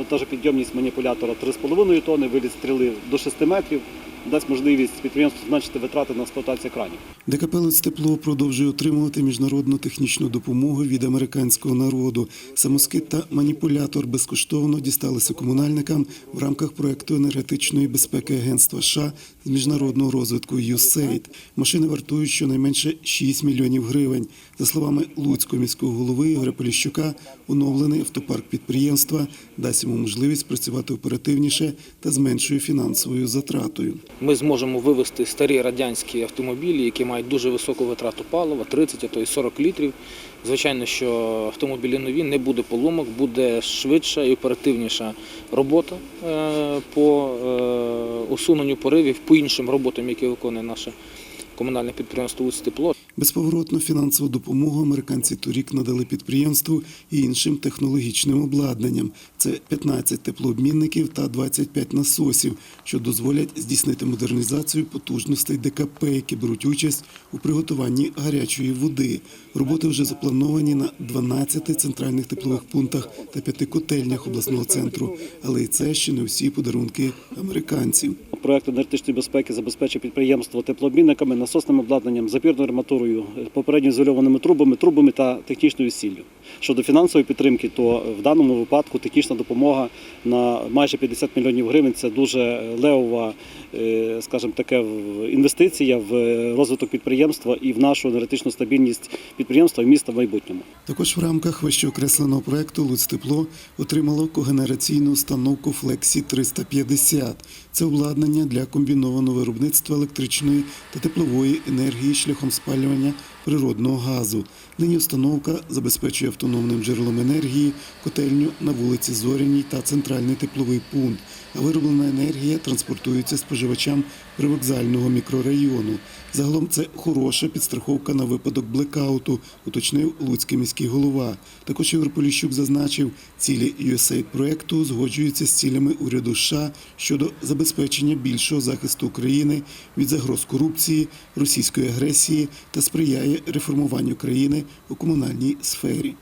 вантажопідйомність маніпулятора 3,5 тонни, виліт стріли до 6 метрів, дасть можливість підприємству зменшити витрати на експлуатацію кранів. ДКП «Луцтепло» продовжує отримувати міжнародну технічну допомогу від американського народу. Самоскид та маніпулятор безкоштовно дісталися комунальникам в рамках проекту енергетичної безпеки Агентства США з міжнародного розвитку USAID. Машини вартують щонайменше 6 мільйонів гривень. За словами Луцького міського голови Ігоря Поліщука, оновлений автопарк підприємства дасть йому можливість працювати оперативніше та з меншою фінансовою затратою. Ми зможемо вивести старі радянські автомобілі, які мають дуже високу витрату палива, 30, а то й 40 літрів. Звичайно, що автомобілі нові не буде поломок, буде швидша і оперативніша робота е, по е, усуненню поривів, по іншим роботам, які виконує наше комунальне підприємство «Луцтепло». Безповоротну фінансову допомогу американці торік надали підприємству і іншим технологічним обладнанням. Це 15 теплообмінників та 25 насосів, що дозволять здійснити модернізацію потужностей ДКП, які беруть участь у приготуванні гарячої води. Роботи вже заплановані на 12 центральних теплових пунктах та 5 котельнях обласного центру. Але і це ще не всі подарунки американців. Проект енергетичної безпеки забезпечує підприємство теплообмінниками, насосним обладнанням, запірною арматурою, попередньо ізольованими трубами, трубами та технічною сіллю. Щодо фінансової підтримки, то в даному випадку технічна допомога на майже 50 мільйонів гривень це дуже левова, е, скажімо таке, інвестиція в розвиток підприємства і в нашу енергетичну стабільність підприємства і міста в майбутньому. Також в рамках вищеокресленого проекту «Луцтепло» отримало когенераційну установку Флексі 350. Це обладнання для комбінованого виробництва електричної та теплової енергії шляхом спалювання природного газу. Нині установка забезпечує автономним джерелом енергії котельню на вулиці Зоряній та центральний тепловий пункт. А вироблена енергія транспортується споживачам привокзального мікрорайону. Загалом це хороша підстраховка на випадок блекауту, уточнив Луцький міський голова. Також Ігор Поліщук зазначив, цілі USAID проекту узгоджуються з цілями уряду США щодо забезпечення більшого захисту України від загроз корупції, російської агресії та сприяє реформуванню країни у комунальній сфері.